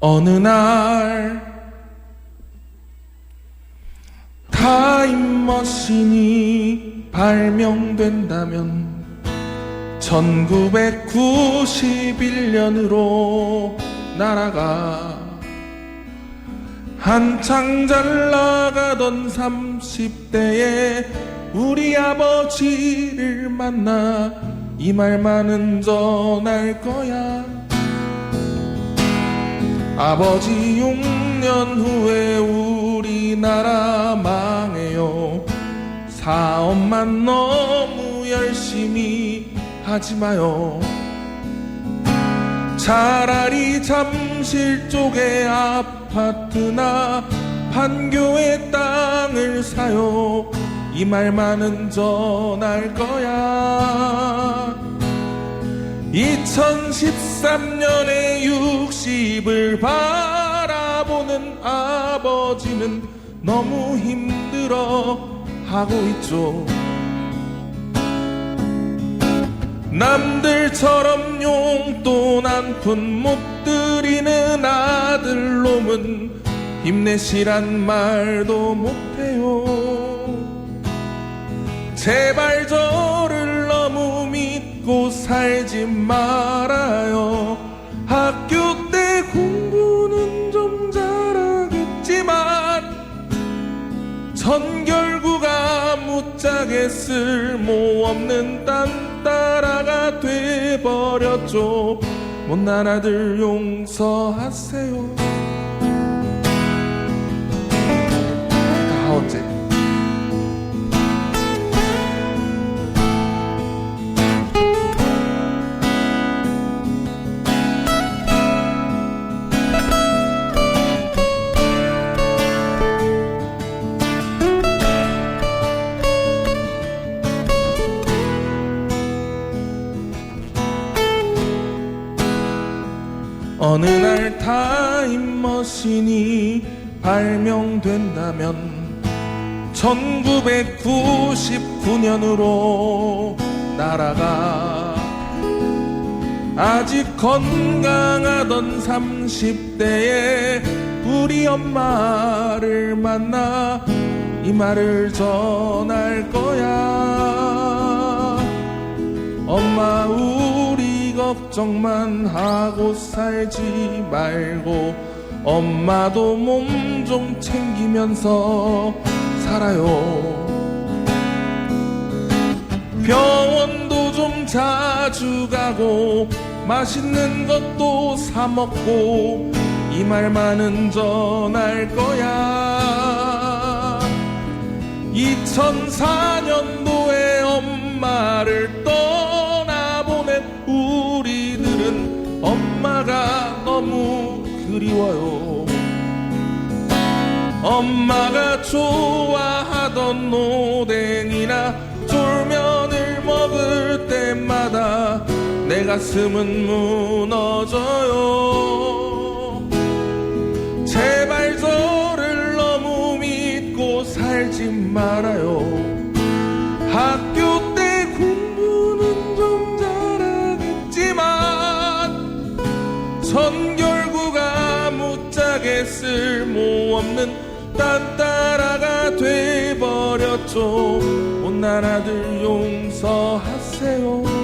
어느 날 타임머신이 발명된다면 1991년으로 날아가 한창 잘 나가던 30대에 우리 아버지를 만나 이 말만은 전할 거야 아버지 6년 후에 우리나라 망해요. 사업만 너무 열심히 하지 마요. 차라리 잠실 쪽에 아파트나 판교의 땅을 사요. 이 말만은 전할 거야 2013년에 60을 바라보는 아버지는 너무 힘들어 하고 있죠. 남들처럼 용돈 한 푼 못 드리는 아들 놈은 힘내시란 말도 못해요. 제발 너무 믿고 살지 말아요. 학교 때 공부는 좀 잘하겠지만 전 결구가 무짝에 쓸모없는 딴따라가 돼버렸죠. 못난 아들 용서하세요. 어느 날 타임머신이 발명된다면 1999년으로 날아가 아직 건강하던 30대에 우리 엄마를 만나 이 말을 전할 거야 걱정만 하고 살지 말고 엄마도 몸 좀 챙기면서 살아요. 병원도 좀 자주 가고 맛있는 것도 사 먹고 이 말만은 전할 거야. 2004년 그리워요. 엄마가 좋아하던 오뎅이나 쫄면을 먹을 때마다 내 가슴은 무너져요. 제발 저를 너무 믿고 살지 말아요. 쓸모없는 딴따라가 돼버렸죠. 못난 아들 용서하세요.